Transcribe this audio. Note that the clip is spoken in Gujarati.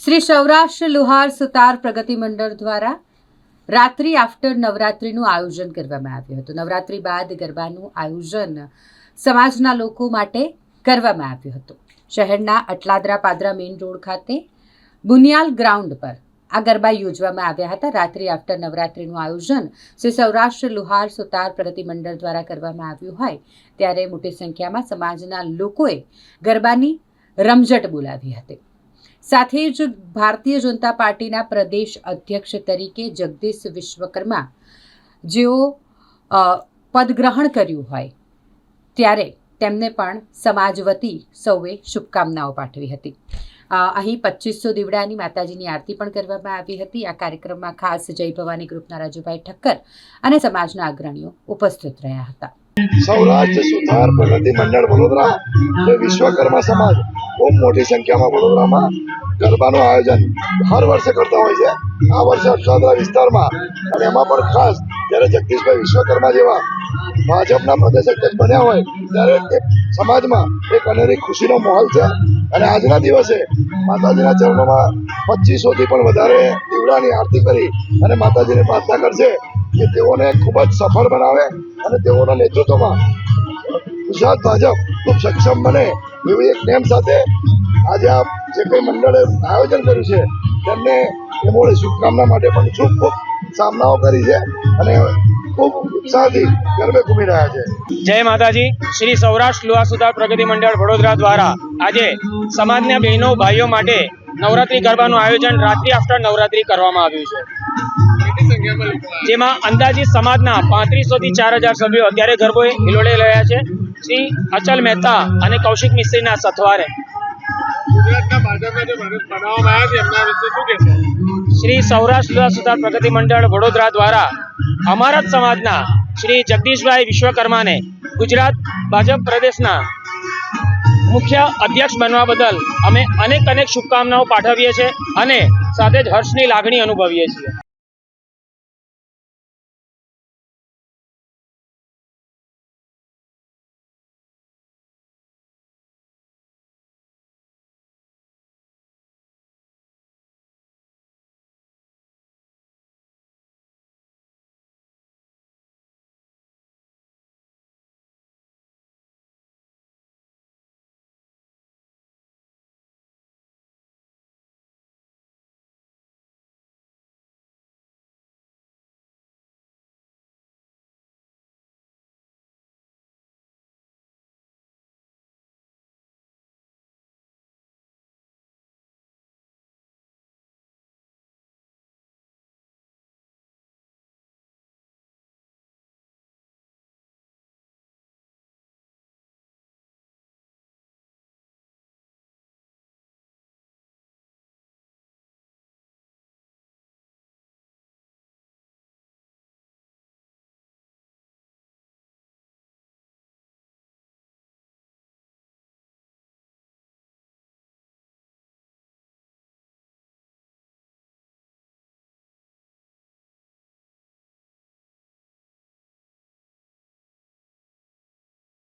શ્રી સૌરાષ્ટ્ર લુહાર સુતાર પ્રગતિ મંડળ દ્વારા રાત્રિ આફ્ટર નવરાત્રિનું આયોજન કરવામાં આવ્યું હતું. નવરાત્રિ બાદ ગરબાનું આયોજન સમાજના લોકો માટે કરવામાં આવ્યું હતું. શહેરના અટલાદરા પાદરા મેઇન રોડ ખાતે બુનિયાલ ગ્રાઉન્ડ પર આ ગરબા યોજવામાં આવ્યા હતા. રાત્રિ આફ્ટર નવરાત્રિનું આયોજન શ્રી સૌરાષ્ટ્ર લુહાર સુતાર પ્રગતિ મંડળ દ્વારા કરવામાં આવ્યું હોય ત્યારે મોટી સંખ્યામાં સમાજના લોકોએ ગરબાની રમઝટ બોલાવી હતી. સાથે જ ભારતીય જનતા પાર્ટીના પ્રદેશ અધ્યક્ષ તરીકે જગદીશ વિશ્વકર્મા જેઓ પદગ્રહણ કર્યું હોય, ત્યારે તેમને પણ સમાજ વતી સૌએ શુભકામનાઓ પાઠવી હતી. અહીં પચીસો દીવડાની માતાજીની આરતી પણ કરવામાં આવી હતી. આ કાર્યક્રમમાં ખાસ જય ભવાની ગ્રુપના રાજુભાઈ ઠક્કર અને સમાજના અગ્રણીઓ ઉપસ્થિત રહ્યા હતા. સૌરાષ્ટ્ર સુધાર પ્રગતિ મંડળ વડોદરા વિશ્વકર્મા સમાજ, બહુ મોટી સંખ્યામાં વડોદરામાં ગરબાનું આયોજન હર વર્ષે કરતા હોય છે. આ વર્ષે અટલાદરા વિસ્તારમાં અને એમાં પણ ખાસ જ્યારે જગદીશભાઈ વિશ્વકર્મા જેવા ભાજપના પ્રદેશ અધ્યક્ષ બન્યા હોય, ત્યારે સમાજમાં એક અનેરી ખુશીનો માહોલ છે. અને આજના દિવસે માતાજીના ચરણોમાં પચીસોથી પણ વધારે દીવડાની આરતી કરી અને માતાજીને પ્રાર્થના કરશે કે તેઓને ખૂબ જ સફળ બનાવે અને તેઓના નેતૃત્વમાં ગુજરાત ભાજપ ખૂબ સક્ષમ બને એવી એક નેમ સાથે આજે આ જે કંઈ મંડળે આયોજન કર્યું છે, તેમને એમોને શુભકામના માટે પણ ખૂબ સામનાઓ કરી છે અને જય માતાજી. શ્રી સૌરાષ્ટ્ર લુવા સુધાર પ્રગતિ મંડળ વડોદરા દ્વારા આજે સમાજના બહેનો, ભાઈઓ માટે નવરાત્રી ગરબાનું આયોજન રાત્રિ આફ્ટર નવરાત્રી કરવામાં આવ્યું છે. જેમાં અંદાજિત સમાજના પાંત્રીસો થી ચાર હજાર સભ્યો અત્યારે ગરબો હિલોડે રહ્યા છે. શ્રી અચલ મહેતા અને કૌશિક મિસ્ત્રીના સથવારે. શ્રી સૌરાષ્ટ્ર સુધાર પ્રગતિ મંડળ વડોદરા દ્વારા અમારા જ સમાજના શ્રી જગદીશભાઈ વિશ્વકર્માને ગુજરાત ભાજપ પ્રદેશના મુખ્ય અધ્યક્ષ બનવા બદલ અમે અનેક અનેક શુભકામનાઓ પાઠવીએ છીએ અને સાથે જ હર્ષની લાગણી અનુભવીએ છીએ.